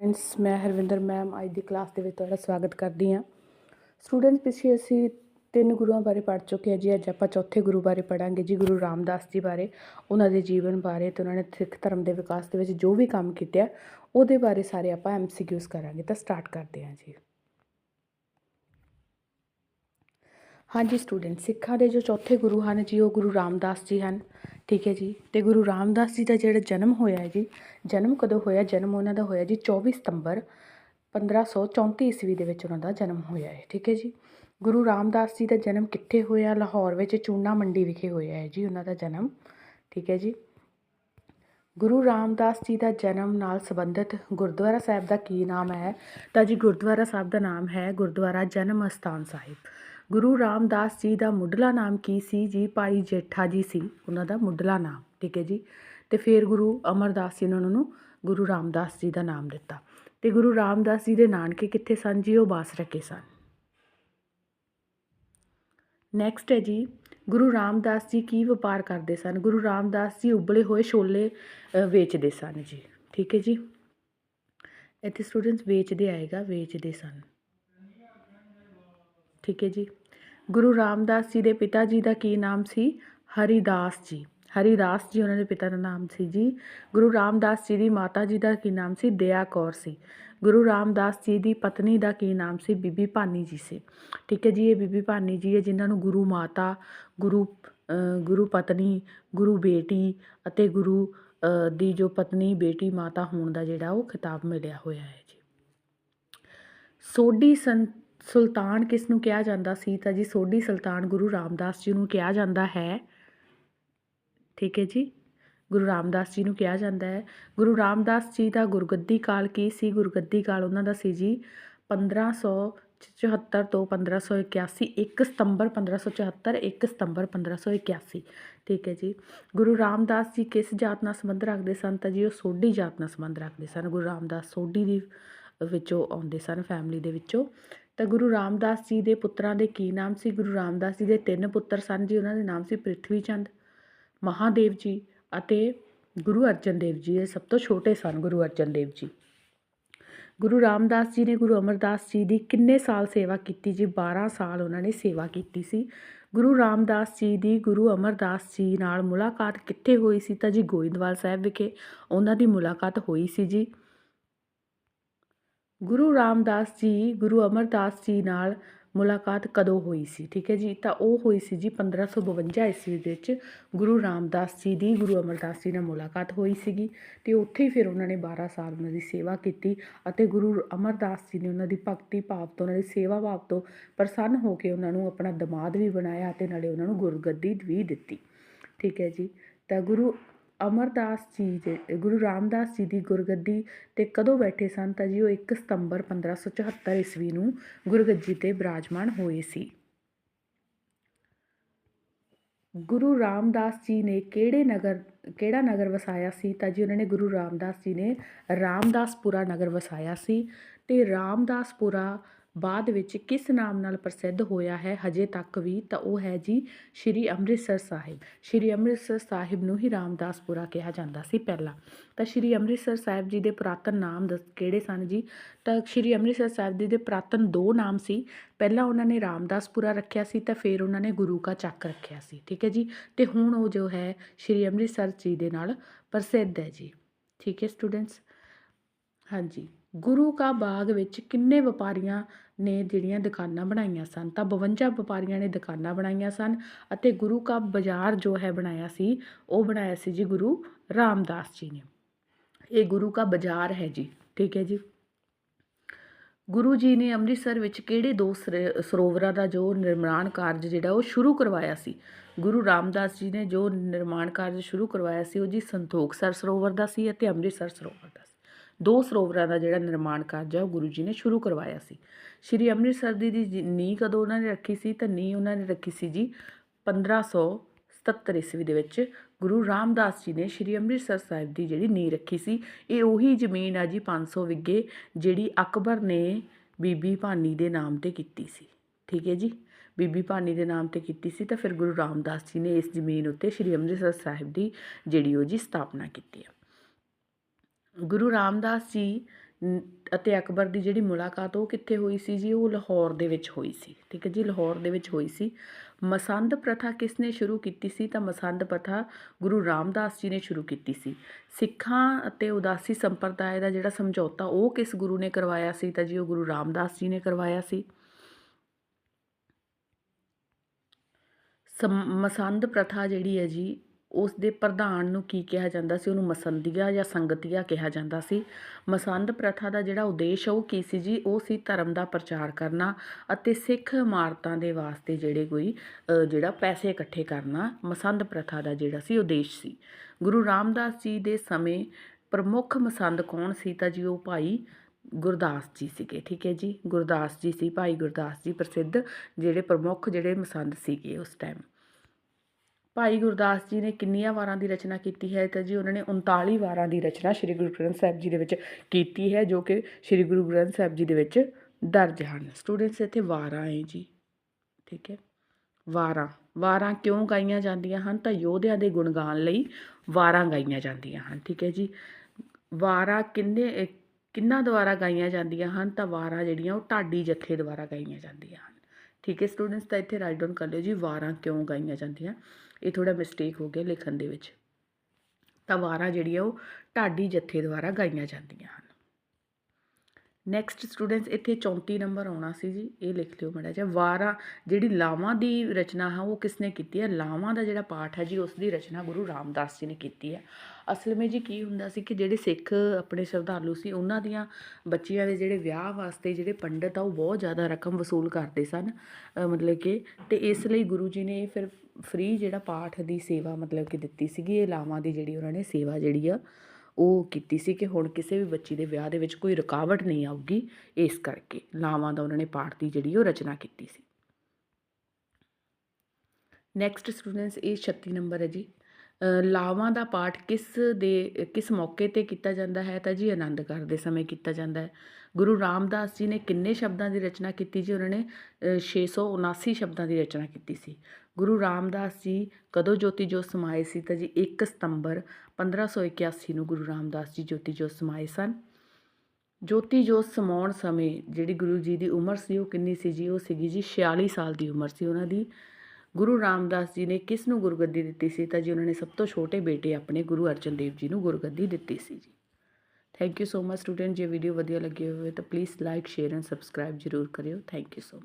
Friends ਮੈਂ Harvinder ma'am ਅੱਜ ਦੀ class ਦੇ ਵਿੱਚ ਤੁਹਾਡਾ ਸਵਾਗਤ ਕਰਦੀ ਹਾਂ। ਸਟੂਡੈਂਟ ਪਿੱਛੇ ਅਸੀਂ ਤਿੰਨ ਗੁਰੂਆਂ ਬਾਰੇ ਪੜ੍ਹ ਚੁੱਕੇ ਹਾਂ ਜੀ। ਅੱਜ ਆਪਾਂ ਚੌਥੇ ਗੁਰੂ ਬਾਰੇ ਪੜਾਂਗੇ ਜੀ, ਗੁਰੂ ਰਾਮਦਾਸ ਜੀ ਬਾਰੇ, ਉਹਨਾਂ ਦੇ ਜੀਵਨ ਬਾਰੇ ਤੇ ਉਹਨਾਂ ਨੇ ਸਿੱਖ ਧਰਮ ਦੇ ਵਿਕਾਸ ਦੇ ਵਿੱਚ ਜੋ ਵੀ ਕੰਮ ਕੀਤਾ ਉਹਦੇ ਬਾਰੇ ਸਾਰੇ ਆਪਾਂ ਐਮਸੀਕਿਊਜ਼ ਕਰਾਂਗੇ। ਤਾਂ ਸਟਾਰਟ ਕਰਦੇ ਹਾਂ ਜੀ। ਹਾਂਜੀ ਸਟੂਡੈਂਟ ਸਿੱਖਾਂ ਦੇ ਜੋ ਚੌਥੇ ਗੁਰੂ ਹਨ ਜੀ, ਉਹ ਗੁਰੂ ਰਾਮਦਾਸ ਜੀ ਹਨ। ਠੀਕ ਹੈ ਜੀ। ਅਤੇ ਗੁਰੂ ਰਾਮਦਾਸ ਜੀ ਦਾ ਜਿਹੜਾ ਜਨਮ ਹੋਇਆ ਹੈ ਜੀ, ਜਨਮ ਕਦੋਂ ਹੋਇਆ? ਜਨਮ ਉਹਨਾਂ ਦਾ ਹੋਇਆ ਜੀ 24 ਸਤੰਬਰ 1534 ਈਸਵੀ ਦੇ ਵਿੱਚ ਉਹਨਾਂ ਦਾ ਜਨਮ ਹੋਇਆ ਹੈ, ਠੀਕ ਹੈ ਜੀ। ਗੁਰੂ ਰਾਮਦਾਸ ਜੀ ਦਾ ਜਨਮ ਕਿੱਥੇ ਹੋਇਆ? ਲਾਹੌਰ ਵਿੱਚ ਚੂਨਾ ਮੰਡੀ ਵਿਖੇ ਹੋਇਆ ਹੈ ਜੀ ਉਹਨਾਂ ਦਾ ਜਨਮ, ਠੀਕ ਹੈ ਜੀ। ਗੁਰੂ ਰਾਮਦਾਸ ਜੀ ਦਾ ਜਨਮ ਨਾਲ ਸੰਬੰਧਿਤ ਗੁਰਦੁਆਰਾ ਸਾਹਿਬ ਦਾ ਕੀ ਨਾਮ ਹੈ? ਤਾਂ ਜੀ ਗੁਰਦੁਆਰਾ ਸਾਹਿਬ ਦਾ ਨਾਮ ਹੈ ਗੁਰਦੁਆਰਾ ਜਨਮ ਅਸਥਾਨ ਸਾਹਿਬ। ਗੁਰੂ ਰਾਮਦਾਸ ਜੀ ਦਾ ਮੁੱਢਲਾ ਨਾਮ ਕੀ ਸੀ? ਜੀ, ਭਾਈ ਜੇਠਾ ਜੀ ਸੀ। ਉਹਨਾਂ ਦਾ ਮੁੱਢਲਾ ਨਾਮ, ਠੀਕ ਹੈ ਜੀ? ਤੇ ਫਿਰ ਗੁਰੂ ਅਮਰਦਾਸ ਜੀ ਨੇ ਉਹਨਾਂ ਨੂੰ ਗੁਰੂ ਰਾਮਦਾਸ ਜੀ ਦਾ ਨਾਮ ਦਿੱਤਾ। ਤੇ ਗੁਰੂ ਰਾਮਦਾਸ ਜੀ ਦੇ ਨਾਨਕੇ ਕਿੱਥੇ ਸਨ ਜੀ? ਉਹ ਬਾਸਰਕੇ ਸਨ। ਨੈਕਸਟ ਹੈ ਜੀ, ਗੁਰੂ ਰਾਮਦਾਸ ਜੀ ਕੀ ਵਪਾਰ ਕਰਦੇ ਸਨ? ਗੁਰੂ ਰਾਮਦਾਸ ਜੀ ਉਬਲੇ ਹੋਏ ਛੋਲੇ ਵੇਚਦੇ ਸਨ ਜੀ, ਠੀਕ ਹੈ ਜੀ? ਇੱਥੇ ਸਟੂਡੈਂਟਸ ਵੇਚਦੇ ਆਏਗਾ, ਵੇਚਦੇ ਸਨ। ਠੀਕ ਹੈ ਜੀ? ਗੁਰੂ ਰਾਮਦਾਸ ਜੀ ਦੇ ਪਿਤਾ ਜੀ ਦਾ ਕੀ ਨਾਮ ਸੀ? ਹਰੀਦਾਸ ਜੀ। ਹਰੀਦਾਸ ਜੀ ਉਹਨਾਂ ਦੇ ਪਿਤਾ ਦਾ ਨਾਮ ਸੀ ਜੀ। ਗੁਰੂ ਰਾਮਦਾਸ ਜੀ ਦੀ ਮਾਤਾ ਜੀ ਦਾ ਕੀ ਨਾਮ ਸੀ? ਦਇਆ ਕੌਰ ਸੀ। ਗੁਰੂ ਰਾਮਦਾਸ ਜੀ ਦੀ ਪਤਨੀ ਦਾ ਕੀ ਨਾਮ ਸੀ? ਬੀਬੀ ਭਾਨੀ ਜੀ ਸੀ। ਠੀਕ ਹੈ ਜੀ, ਇਹ ਬੀਬੀ ਭਾਨੀ ਜੀ ਹੈ ਜਿਨ੍ਹਾਂ ਨੂੰ ਗੁਰੂ ਮਾਤਾ, ਗੁਰੂ ਗੁਰੂ ਪਤਨੀ, ਗੁਰੂ ਬੇਟੀ ਅਤੇ ਗੁਰੂ ਦੀ ਜੋ ਪਤਨੀ, ਬੇਟੀ, ਮਾਤਾ ਹੋਣ ਦਾ ਜਿਹੜਾ ਉਹ ਖਿਤਾਬ ਮਿਲਿਆ ਹੋਇਆ ਹੈ ਜੀ। ਸੋਢੀ ਸੰਤ ਸੁਲਤਾਨ ਕਿਸ ਨੂੰ ਕਿਹਾ ਜਾਂਦਾ ਸੀ? ਤਾਂ ਜੀ ਸੋਢੀ ਸੁਲਤਾਨ ਗੁਰੂ ਰਾਮਦਾਸ ਜੀ ਨੂੰ ਕਿਹਾ ਜਾਂਦਾ ਹੈ। ਠੀਕ ਹੈ ਜੀ। ਗੁਰੂ ਰਾਮਦਾਸ ਜੀ ਨੂੰ ਕਿਹਾ ਜਾਂਦਾ ਹੈ। ਗੁਰੂ ਰਾਮਦਾਸ ਜੀ ਦਾ ਗੁਰਗੱਦੀ ਕਾਲ ਕੀ ਸੀ? ਗੁਰਗੱਦੀ ਕਾਲ ਉਹਨਾਂ ਦਾ ਸੀ ਜੀ 1574 ਤੋਂ 1581 1 ਸਤੰਬਰ 1574 1 ਸਤੰਬਰ 1581 ਠੀਕ ਹੈ ਜੀ। ਗੁਰੂ ਰਾਮਦਾਸ ਜੀ ਕਿਸ ਜਾਤ ਨਾਲ ਸੰਬੰਧ ਰੱਖਦੇ ਸਨ? ਤਾਂ ਜੀ ਉਹ ਸੋਢੀ ਜਾਤ ਨਾਲ ਸੰਬੰਧ ਰੱਖਦੇ ਸਨ। ਗੁਰੂ ਰਾਮਦਾਸ ਸੋਢੀ ਦੀ ਵਿੱਚੋਂ ਆਉਂਦੇ ਸਨ ਫੈਮਿਲੀ ਦੇ ਵਿੱਚੋਂ। ਤਾਂ ਗੁਰੂ ਰਾਮਦਾਸ ਜੀ ਦੇ ਪੁੱਤਰਾਂ ਦੇ ਕੀ ਨਾਮ ਸੀ? ਗੁਰੂ ਰਾਮਦਾਸ ਜੀ ਦੇ ਤਿੰਨ ਪੁੱਤਰ ਸਨ ਜੀ, ਉਹਨਾਂ ਦੇ ਨਾਮ ਸੀ ਪ੍ਰਿਥਵੀ ਚੰਦ, ਮਹਾਦੇਵ ਜੀ ਅਤੇ ਗੁਰੂ ਅਰਜਨ ਦੇਵ ਜੀ। ਇਹ ਸਭ ਤੋਂ ਛੋਟੇ ਸਨ ਗੁਰੂ ਅਰਜਨ ਦੇਵ ਜੀ। ਗੁਰੂ ਰਾਮਦਾਸ ਜੀ ਨੇ ਗੁਰੂ ਅਮਰਦਾਸ ਜੀ ਦੀ ਕਿੰਨੇ ਸਾਲ ਸੇਵਾ ਕੀਤੀ ਜੀ? 12 ਸਾਲ ਉਹਨਾਂ ਨੇ ਸੇਵਾ ਕੀਤੀ ਸੀ। ਗੁਰੂ ਰਾਮਦਾਸ ਜੀ ਦੀ ਗੁਰੂ ਅਮਰਦਾਸ ਜੀ ਨਾਲ ਮੁਲਾਕਾਤ ਕਿੱਥੇ ਹੋਈ ਸੀ? ਤਾਂ ਜੀ ਗੋਇੰਦਵਾਲ ਸਾਹਿਬ ਵਿਖੇ ਉਹਨਾਂ ਦੀ ਮੁਲਾਕਾਤ ਹੋਈ ਸੀ ਜੀ। ਗੁਰੂ ਰਾਮਦਾਸ ਜੀ, ਗੁਰੂ ਅਮਰਦਾਸ ਜੀ ਨਾਲ ਮੁਲਾਕਾਤ ਕਦੋਂ ਹੋਈ ਸੀ? ਠੀਕ ਹੈ ਜੀ, ਤਾਂ ਉਹ ਹੋਈ ਸੀ ਜੀ 1552 ਈਸਵੀ ਦੇ ਵਿੱਚ ਗੁਰੂ ਰਾਮਦਾਸ ਜੀ ਦੀ, ਗੁਰੂ ਅਮਰਦਾਸ ਜੀ ਨਾਲ ਮੁਲਾਕਾਤ ਹੋਈ ਸੀਗੀ ਤੇ ਉੱਥੇ ਹੀ ਫਿਰ ਉਹਨਾਂ ਨੇ 12 ਸਾਲ ਉਹਨਾਂ ਦੀ ਸੇਵਾ ਕੀਤੀ ਅਤੇ ਗੁਰੂ ਅਮਰਦਾਸ ਜੀ ਨੇ ਉਹਨਾਂ ਦੀ ਭਗਤੀ ਭਾਵ ਤੋਂ, ਉਹਨਾਂ ਦੀ ਸੇਵਾ ਭਾਵ ਤੋਂ ਪ੍ਰਸੰਨ ਹੋ ਕੇ ਉਹਨਾਂ ਨੂੰ ਆਪਣਾ ਦਮਾਦ ਵੀ ਬਣਾਇਆ ਤੇ ਨਾਲੇ ਉਹਨਾਂ ਨੂੰ ਗੁਰਗੱਦੀ ਵੀ ਦਿੱਤੀ। ਠੀਕ ਹੈ ਜੀ, ਤਾਂ ਗੁਰੂ ਅਮਰਦਾਸ ਜੀ ਦੇ, ਗੁਰੂ ਰਾਮਦਾਸ ਜੀ ਦੀ ਗੁਰਗੱਦੀ ਤੇ ਕਦੋਂ ਬੈਠੇ ਸਨ ਤਾਂ ਜੀ ਉਹ ਇੱਕ ਸਤੰਬਰ 1574 ਈਸਵੀ ਨੂੰ ਗੁਰਗੱਦੀ ਤੇ ਬਿਰਾਜਮਾਨ ਹੋਏ ਸੀ। ਗੁਰੂ ਰਾਮਦਾਸ ਜੀ ਨੇ ਕਿਹੜੇ ਨਗਰ, ਕਿਹੜਾ ਨਗਰ ਵਸਾਇਆ ਸੀ ਤਾਂ ਜੀ ਉਹਨਾਂ ਨੇ ਗੁਰੂ ਰਾਮਦਾਸ ਜੀ ਨੇ ਰਾਮਦਾਸਪੁਰਾ ਨਗਰ ਵਸਾਇਆ ਸੀ ਤੇ ਰਾਮਦਾਸਪੁਰਾ ਬਾਅਦ ਵਿੱਚ ਕਿਸ ਨਾਮ ਨਾਲ ਪ੍ਰਸਿੱਧ ਹੋਇਆ ਹੈ ਹਜੇ ਤੱਕ ਵੀ, ਤਾਂ ਉਹ ਹੈ ਜੀ ਸ਼੍ਰੀ ਅੰਮ੍ਰਿਤਸਰ ਸਾਹਿਬ। ਸ਼੍ਰੀ ਅੰਮ੍ਰਿਤਸਰ ਸਾਹਿਬ ਨੂੰ ਹੀ ਰਾਮਦਾਸਪੁਰਾ ਕਿਹਾ ਜਾਂਦਾ ਸੀ ਪਹਿਲਾਂ। ਤਾਂ ਸ਼੍ਰੀ ਅੰਮ੍ਰਿਤਸਰ ਸਾਹਿਬ ਜੀ ਦੇ ਪੁਰਾਤਨ ਨਾਮ ਦੱਸ, ਕਿਹੜੇ ਸਨ ਜੀ? ਤਾਂ ਸ਼੍ਰੀ ਅੰਮ੍ਰਿਤਸਰ ਸਾਹਿਬ ਜੀ ਦੇ ਪੁਰਾਤਨ ਦੋ ਨਾਮ ਸੀ। ਪਹਿਲਾਂ ਉਹਨਾਂ ਨੇ ਰਾਮਦਾਸਪੁਰਾ ਰੱਖਿਆ ਸੀ, ਤਾਂ ਫਿਰ ਉਹਨਾਂ ਨੇ ਗੁਰੂ ਕਾ ਚੱਕ ਰੱਖਿਆ ਸੀ। ਠੀਕ ਹੈ ਜੀ? ਤੇ ਹੁਣ ਉਹ ਜੋ ਹੈ ਸ਼੍ਰੀ ਅੰਮ੍ਰਿਤਸਰ ਜੀ ਦੇ ਨਾਲ ਪ੍ਰਸਿੱਧ ਹੈ ਜੀ। ਠੀਕ ਹੈ ਸਟੂਡੈਂਟਸ ਹਾਂਜੀ। ਗੁਰੂ ਕਾ ਬਾਗ ਵਿੱਚ ਕਿੰਨੇ ਵਪਾਰੀਆਂ ਨੇ ਜਿਹੜੀਆਂ ਦੁਕਾਨਾਂ ਬਣਾਈਆਂ ਸਨ? ਤਾਂ 52 ਵਪਾਰੀਆਂ ਨੇ ਦੁਕਾਨਾਂ ਬਣਾਈਆਂ ਸਨ ਅਤੇ ਗੁਰੂ ਕਾ ਬਾਜ਼ਾਰ ਜੋ ਹੈ ਬਣਾਇਆ ਸੀ, ਉਹ ਬਣਾਇਆ ਸੀ ਜੀ ਗੁਰੂ ਰਾਮਦਾਸ ਜੀ ਨੇ। ਇਹ ਗੁਰੂ ਕਾ ਬਾਜ਼ਾਰ ਹੈ ਜੀ, ਠੀਕ ਹੈ ਜੀ। ਗੁਰੂ ਜੀ ਨੇ ਅੰਮ੍ਰਿਤਸਰ ਵਿੱਚ ਕਿਹੜੇ ਦੋ ਸਰੋਵਰਾਂ ਦਾ ਜੋ ਨਿਰਮਾਣ ਕਾਰਜ ਜਿਹੜਾ ਉਹ ਸ਼ੁਰੂ ਕਰਵਾਇਆ ਸੀ? ਗੁਰੂ ਰਾਮਦਾਸ ਜੀ ਨੇ ਜੋ ਨਿਰਮਾਣ ਕਾਰਜ ਸ਼ੁਰੂ ਕਰਵਾਇਆ ਸੀ, ਉਹ ਜੀ ਸੰਤੋਖਸਰ ਸਰੋਵਰ ਦਾ ਸੀ ਅਤੇ ਅੰਮ੍ਰਿਤਸਰ ਸਰੋਵਰ ਦਾ। ਦੋ ਸਰੋਵਰਾਂ ਦਾ ਜਿਹੜਾ ਨਿਰਮਾਣ ਕਾਰਜ ਹੈ ਉਹ ਗੁਰੂ ਜੀ ਨੇ ਸ਼ੁਰੂ ਕਰਵਾਇਆ ਸੀ। ਸ਼੍ਰੀ ਅੰਮ੍ਰਿਤਸਰ ਦੀ ਦੀ ਜੀ- ਨੀਂਹ ਕਦੋਂ ਉਹਨਾਂ ਨੇ ਰੱਖੀ ਸੀ? ਤਾਂ ਨੀਂਹ ਉਹਨਾਂ ਨੇ ਰੱਖੀ ਸੀ ਜੀ 1577 ਈਸਵੀ ਦੇ ਵਿੱਚ ਗੁਰੂ ਰਾਮਦਾਸ ਜੀ ਨੇ ਸ਼੍ਰੀ ਅੰਮ੍ਰਿਤਸਰ ਸਾਹਿਬ ਦੀ ਜਿਹੜੀ ਨੀਂਹ ਰੱਖੀ ਸੀ, ਇਹ ਉਹੀ ਜ਼ਮੀਨ ਆ ਜੀ 500 ਵਿੱਗੇ ਜਿਹੜੀ ਅਕਬਰ ਨੇ ਬੀਬੀ ਭਾਨੀ ਦੇ ਨਾਮ ਤੇ ਕੀਤੀ ਸੀ। ਠੀਕ ਹੈ ਜੀ? ਬੀਬੀ ਭਾਨੀ ਦੇ ਨਾਮ ਤੇ ਕੀਤੀ ਸੀ ਤਾਂ ਫਿਰ ਗੁਰੂ ਰਾਮਦਾਸ ਜੀ ਨੇ ਇਸ ਜ਼ਮੀਨ ਉੱਤੇ ਸ਼੍ਰੀ ਅੰਮ੍ਰਿਤਸਰ ਸਾਹਿਬ ਦੀ ਜਿਹੜੀ ਉਹ ਜੀ ਸਥਾਪਨਾ ਕੀਤੀ ਹੈ ਗੁਰੂ ਰਾਮਦਾਸ ਜੀ ਅਤੇ ਅਕਬਰ ਦੀ ਜਿਹੜੀ ਮੁਲਾਕਾਤ, ਉਹ ਕਿੱਥੇ ਹੋਈ ਸੀ ਜੀ? ਉਹ ਲਾਹੌਰ ਦੇ ਵਿੱਚ ਹੋਈ ਸੀ। ਠੀਕ ਹੈ ਜੀ, ਲਾਹੌਰ ਦੇ ਵਿੱਚ ਹੋਈ ਸੀ। ਮਸੰਦ ਪ੍ਰਥਾ ਕਿਸ ਨੇ ਸ਼ੁਰੂ ਕੀਤੀ ਸੀ? ਤਾਂ ਮਸੰਦ ਪ੍ਰਥਾ ਗੁਰੂ ਰਾਮਦਾਸ ਜੀ ਨੇ ਸ਼ੁਰੂ ਕੀਤੀ ਸੀ। ਸਿੱਖਾਂ ਅਤੇ ਉਦਾਸੀ ਸੰਪਰਦਾਇ ਦਾ ਜਿਹੜਾ ਸਮਝੌਤਾ, ਉਹ ਕਿਸ ਗੁਰੂ ਨੇ ਕਰਵਾਇਆ ਸੀ? ਤਾਂ ਜੀ, ਉਹ ਗੁਰੂ ਰਾਮਦਾਸ ਜੀ ਨੇ ਕਰਵਾਇਆ ਸੀ। ਸਮ- ਮਸੰਦ ਪ੍ਰਥਾ ਜਿਹੜੀ ਹੈ ਜੀ ਉਸ ਦੇ ਪ੍ਰਧਾਨ ਨੂੰ ਕੀ ਕਿਹਾ ਜਾਂਦਾ ਸੀ? ਉਹਨੂੰ ਮਸੰਦੀਆ ਜਾਂ ਸੰਗਤੀਆ ਕਿਹਾ ਜਾਂਦਾ ਸੀ। ਮਸੰਦ ਪ੍ਰਥਾ ਦਾ ਜਿਹੜਾ ਉਦੇਸ਼ ਉਹ ਕੀ ਸੀ ਜੀ? ਉਹ ਸੀ ਧਰਮ ਦਾ ਪ੍ਰਚਾਰ ਕਰਨਾ ਅਤੇ ਸਿੱਖ ਇਮਾਰਤਾਂ ਦੇ ਵਾਸਤੇ ਜਿਹੜੇ ਕੋਈ ਜਿਹੜਾ ਪੈਸੇ ਇਕੱਠੇ ਕਰਨਾ ਮਸੰਦ ਪ੍ਰਥਾ ਦਾ ਜਿਹੜਾ ਸੀ, ਉਦੇਸ਼ ਸੀ। ਗੁਰੂ ਰਾਮਦਾਸ ਜੀ ਦੇ ਸਮੇਂ ਪ੍ਰਮੁੱਖ ਮਸੰਦ ਕੌਣ ਸੀ ਤਾਂ ਜੀ? ਉਹ ਭਾਈ ਗੁਰਦਾਸ ਜੀ ਸੀਗੇ, ਠੀਕ ਹੈ ਜੀ? ਗੁਰਦਾਸ ਜੀ ਸੀ, ਭਾਈ ਗੁਰਦਾਸ ਜੀ ਪ੍ਰਸਿੱਧ, ਜਿਹੜੇ ਪ੍ਰਮੁੱਖ ਜਿਹੜੇ ਮਸੰਦ ਸੀਗੇ ਉਸ ਟਾਈਮ ਭਾਈ ਗੁਰਦਾਸ ਜੀ ਨੇ ਕਿੰਨੀਆਂ ਵਾਰਾਂ ਦੀ ਰਚਨਾ ਕੀਤੀ ਹੈ ਤਾਂ ਜੀ ਉਹਨਾਂ ਨੇ 39 ਵਾਰਾਂ ਦੀ ਰਚਨਾ ਸ੍ਰੀ ਗੁਰੂ ਗ੍ਰੰਥ ਸਾਹਿਬ ਜੀ ਦੇ ਵਿੱਚ ਕੀਤੀ ਹੈ, ਜੋ ਕਿ ਸ੍ਰੀ ਗੁਰੂ ਗ੍ਰੰਥ ਸਾਹਿਬ ਜੀ ਦੇ ਵਿੱਚ ਦਰਜ ਹਨ। ਸਟੂਡੈਂਟਸ ਇੱਥੇ ਵਾਰਾਂ ਹੈ ਜੀ, ਠੀਕ ਹੈ? ਵਾਰਾਂ ਵਾਰਾਂ ਕਿਉਂ ਗਾਈਆਂ ਜਾਂਦੀਆਂ ਹਨ? ਤਾਂ ਯੋਧਿਆਂ ਦੇ ਗੁਣਗਾਨ ਲਈ ਵਾਰਾਂ ਗਾਈਆਂ ਜਾਂਦੀਆਂ ਹਨ, ਠੀਕ ਹੈ ਜੀ? ਵਾਰਾਂ ਕਿੰਨੇ, ਕਿੰਨਾ ਦੁਆਰਾ ਗਾਈਆਂ ਜਾਂਦੀਆਂ ਹਨ? ਤਾਂ ਵਾਰਾਂ ਜਿਹੜੀਆਂ ਉਹ ਢਾਡੀ ਜੱਥੇ ਦੁਆਰਾ ਗਾਈਆਂ ਜਾਂਦੀਆਂ ਹਨ। ਠੀਕ ਹੈ ਸਟੂਡੈਂਟਸ ਤਾਂ ਇੱਥੇ ਰਾਈਟ ਡਾਊਨ ਕਰ ਲਿਓ ਜੀ, ਵਾਰਾਂ ਕਿਉਂ ਗਾਈਆਂ ਜਾਂਦੀਆਂ? ਇਹ ਥੋੜਾ ਮਿਸਟੇਕ ਹੋ ਗਿਆ ਲਿਖਣ ਦੇ ਵਿੱਚ। ਤਾਂ ਵਾਰਾਂ ਜਿਹੜੀਆਂ ਉਹ ਢਾਡੀ ਜੱਥੇ ਦੁਆਰਾ ਗਾਈਆਂ ਜਾਂਦੀਆਂ ਹਨ। ਨੈਕਸਟ ਸਟੂਡੈਂਟਸ ਇੱਥੇ 34 ਨੰਬਰ ਆਉਣਾ ਸੀ ਜੀ, ਇਹ ਲਿਖ ਲਿਓ ਮੜਾ ਜਿਹਾ। ਵਾਰਾਂ, ਜਿਹੜੀ ਲਾਵਾਂ ਦੀ ਰਚਨਾ ਹੈ, ਉਹ ਕਿਸਨੇ ਕੀਤੀ ਹੈ? ਲਾਵਾਂ ਦਾ ਜਿਹੜਾ ਪਾਠ ਹੈ ਜੀ ਉਸ ਦੀ ਰਚਨਾ ਗੁਰੂ ਰਾਮਦਾਸ ਜੀ ਨੇ ਕੀਤੀ ਹੈ। ਅਸਲ ਵਿੱਚ ਜੀ ਕੀ ਹੁੰਦਾ ਸੀ ਕਿ ਜਿਹੜੇ ਸਿੱਖ ਆਪਣੇ ਸ਼ਰਧਾਲੂ ਸੀ, ਉਹਨਾਂ ਦੀਆਂ ਬੱਚੀਆਂ ਦੇ ਜਿਹੜੇ ਵਿਆਹ ਵਾਸਤੇ ਜਿਹੜੇ ਪੰਡਤ ਆ, ਉਹ ਬਹੁਤ ਜ਼ਿਆਦਾ ਰਕਮ ਵਸੂਲ ਕਰਦੇ ਸਨ। ਮਤਲਬ ਕਿ, ਤੇ ਇਸ ਲਈ ਗੁਰੂ ਜੀ ਨੇ ਫਿਰ ਫ੍ਰੀ ਜਿਹੜਾ ਪਾਠ ਦੀ ਸੇਵਾ ਮਤਲਬ ਕਿ ਦਿੱਤੀ ਸੀਗੀ, ਇਹ ਲਾਵਾਂ ਦੀ ਜਿਹੜੀ ਉਹਨਾਂ ਨੇ ਸੇਵਾ ਜਿਹੜੀ ਆ ਉਹ ਕੀਤੀ ਸੀ ਕਿ ਹੁਣ ਕਿਸੇ ਵੀ ਬੱਚੀ ਦੇ ਵਿਆਹ ਦੇ ਵਿੱਚ ਕੋਈ ਰੁਕਾਵਟ ਨਹੀਂ ਆਊਗੀ, ਇਸ ਕਰਕੇ ਲਾਵਾਂ ਦਾ ਉਹਨਾਂ ਨੇ ਪਾਠ ਦੀ ਜਿਹੜੀ ਉਹ ਰਚਨਾ ਕੀਤੀ ਸੀ। ਨੈਕਸਟ ਸਟੂਡੈਂਟਸ ਇਹ 36 ਨੰਬਰ ਹੈ ਜੀ। ਲਾਵਾਂ ਦਾ ਪਾਠ ਕਿਸ ਦੇ, ਕਿਸ ਮੌਕੇ ਤੇ ਕੀਤਾ ਜਾਂਦਾ ਹੈ? ਤਾਂ ਜੀ ਆਨੰਦ ਕਾਰਜ ਦੇ ਸਮੇਂ ਕੀਤਾ ਜਾਂਦਾ ਹੈ। ਗੁਰੂ ਰਾਮਦਾਸ ਜੀ ਨੇ ਕਿੰਨੇ ਸ਼ਬਦਾਂ ਦੀ ਰਚਨਾ ਕੀਤੀ ਜੀ? ਉਹਨਾਂ ਨੇ ਅ, 679 ਸ਼ਬਦਾਂ ਦੀ ਰਚਨਾ ਕੀਤੀ ਸੀ। ਗੁਰੂ ਰਾਮਦਾਸ ਜੀ ਕਦੋਂ ਜੋਤੀ ਜੋਤ ਸਮਾਏ ਸੀ? ਤਾਂ ਜੀ 1 ਸਤੰਬਰ 1581 ਨੂੰ ਗੁਰੂ ਰਾਮਦਾਸ ਜੀ ਜੋਤੀ ਜੋਤ ਸਮਾਏ ਸਨ। ਜੋਤੀ ਜੋਤ ਸਮਾਉਣ ਸਮੇਂ ਜਿਹੜੀ ਗੁਰੂ ਜੀ ਦੀ ਉਮਰ ਸੀ ਉਹ ਕਿੰਨੀ ਸੀ ਜੀ? ਉਹ ਸੀਗੀ ਜੀ 46 ਸਾਲ ਦੀ ਉਮਰ ਸੀ ਉਹਨਾਂ ਦੀ। ਗੁਰੂ ਰਾਮਦਾਸ ਜੀ ਨੇ ਕਿਸ ਨੂੰ ਗੁਰਗੱਦੀ ਦਿੱਤੀ ਸੀ? ਤਾਂ ਜੀ ਉਹਨਾਂ ਨੇ ਸਭ ਤੋਂ ਛੋਟੇ ਬੇਟੇ ਆਪਣੇ ਗੁਰੂ ਅਰਜਨ ਦੇਵ ਜੀ ਨੂੰ ਗੁਰਗੱਦੀ ਦਿੱਤੀ ਸੀ ਜੀ। Thank you so much student ਜੇ ਵੀਡੀਓ ਵਧੀਆ ਲੱਗੀ ਹੋਵੇ ਤਾਂ please like share and subscribe ਜ਼ਰੂਰ ਕਰਿਓ. Thank you so